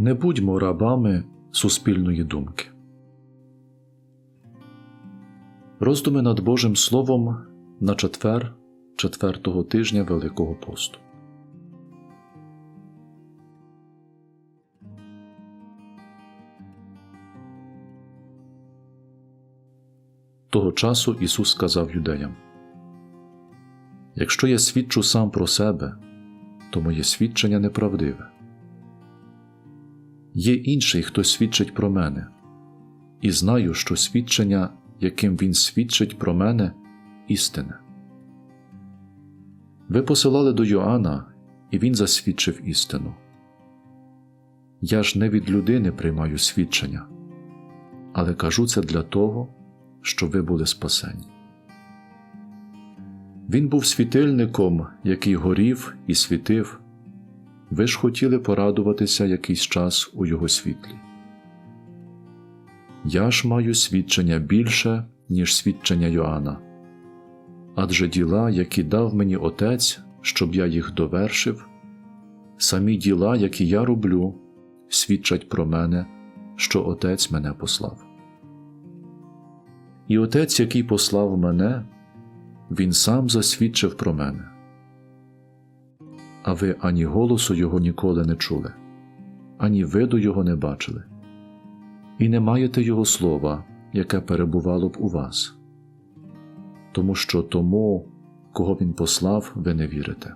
Не будьмо рабами суспільної думки. Роздуми над Божим Словом на четвер четвертого тижня Великого посту. Того часу Ісус сказав юдеям: Якщо я свідчу сам про себе, то моє свідчення неправдиве. Є інший, хто свідчить про мене, і знаю, що свідчення, яким він свідчить про мене, істине. Ви посилали до Йоанна, і він засвідчив істину. Я ж не від людини приймаю свідчення, але кажу це для того, щоб ви були спасені. Він був світильником, який горів і світив. Ви ж хотіли порадуватися якийсь час у його світлі. Я ж маю свідчення більше, ніж свідчення Йоанна, адже діла, які дав мені Отець, щоб я їх довершив, самі діла, які я роблю, свідчать про мене, що Отець мене послав. І Отець, який послав мене, Він сам засвідчив про мене а ви ані голосу його ніколи не чули, ані виду його не бачили, і не маєте Його слова, яке перебувало б у вас, тому що тому, кого Він послав, ви не вірите.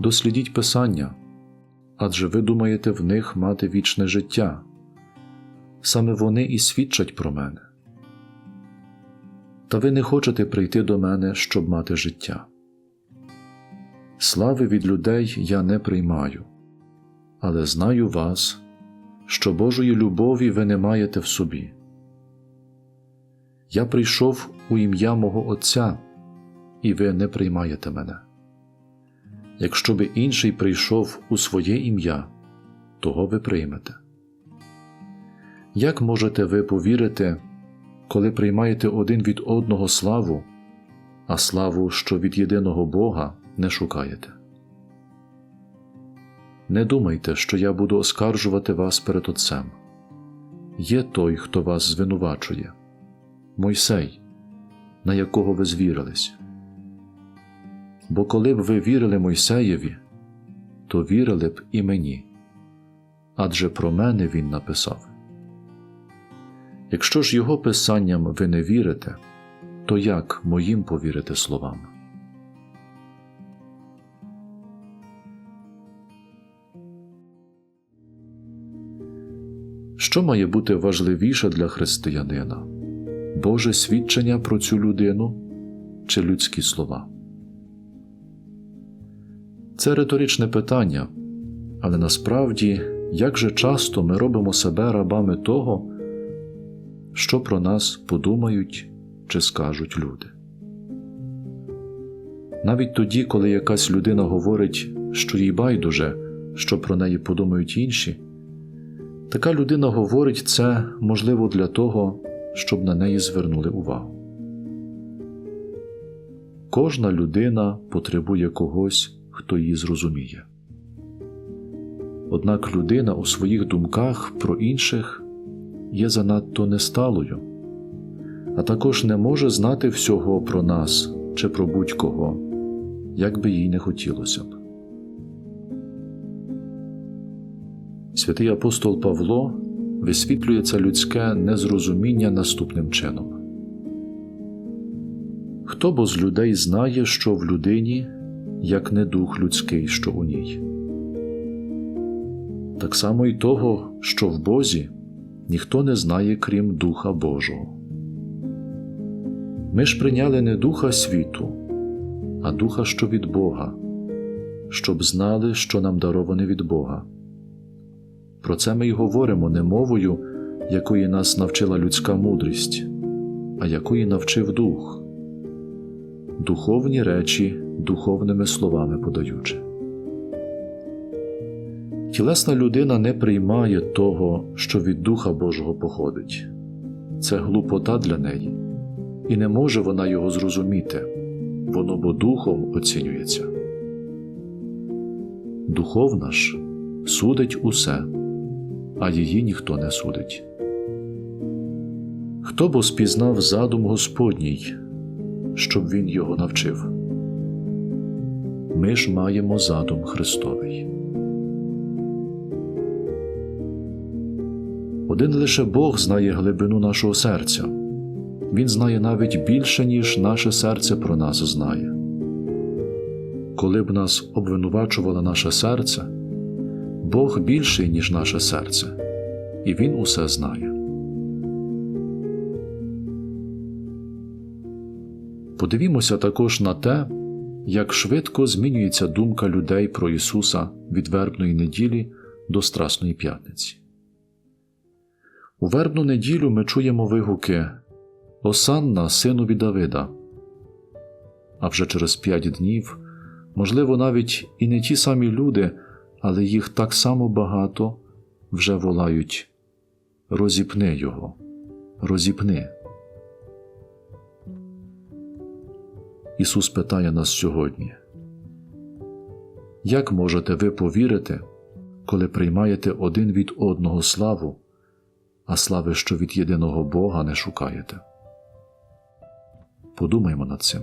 Дослідіть Писання, адже ви думаєте в них мати вічне життя, саме вони і свідчать про мене. Та ви не хочете прийти до мене, щоб мати життя. Слави від людей я не приймаю, але знаю вас, що Божої любові ви не маєте в собі. Я прийшов у ім'я мого Отця, і ви не приймаєте мене. Якщо би інший прийшов у своє ім'я, того ви приймете. Як можете ви повірити, коли приймаєте один від одного славу, а славу, що від єдиного Бога? Не шукаєте. Не думайте, що я буду оскаржувати вас перед Отцем. Є той, хто вас звинувачує Мойсей, на якого ви звірились. Бо коли б ви вірили Мойсеєві, то вірили б і мені, адже про мене він написав. Якщо ж його писанням ви не вірите, то як моїм повірите словам? Що має бути важливіше для християнина Боже свідчення про цю людину чи людські слова? Це риторичне питання, але насправді як же часто ми робимо себе рабами того, що про нас подумають чи скажуть люди. Навіть тоді, коли якась людина говорить, що їй байдуже, що про неї подумають інші. Така людина говорить це, можливо, для того, щоб на неї звернули увагу. Кожна людина потребує когось, хто її зрозуміє. Однак людина у своїх думках про інших є занадто несталою, а також не може знати всього про нас чи про будь-кого, як би їй не хотілося б. Святий апостол Павло висвітлює це людське незрозуміння наступним чином. Хто бо з людей знає, що в людині, як не дух людський, що у ній? Так само і того, що в Бозі ніхто не знає, крім Духа Божого. Ми ж прийняли не духа світу, а духа, що від Бога, щоб знали, що нам дароване від Бога. Про це ми й говоримо не мовою, якої нас навчила людська мудрість, а якої навчив дух, духовні речі духовними словами подаючи. Тілесна людина не приймає того, що від Духа Божого походить, це глупота для неї, і не може вона його зрозуміти, воно бо духом оцінюється. духовна ж судить усе, а її ніхто не судить. Хто бо спізнав задум Господній, щоб він його навчив? Ми ж маємо задум Христовий. Один лише Бог знає глибину нашого серця. Він знає навіть більше, ніж наше серце про нас знає. Коли б нас обвинувачувало наше серце, Бог більший, ніж наше серце, і Він усе знає. Подивімося також на те, як швидко змінюється думка людей про Ісуса від вербної неділі до Страсної п'ятниці. У вербну неділю ми чуємо вигуки Осанна синові Давида. А вже через п'ять днів, можливо, навіть і не ті самі люди, але їх так само багато вже волають Розіпни його, розіпни. Ісус питає нас сьогодні, як можете ви повірити, коли приймаєте один від одного славу, а слави, що від єдиного Бога не шукаєте? Подумаймо над цим.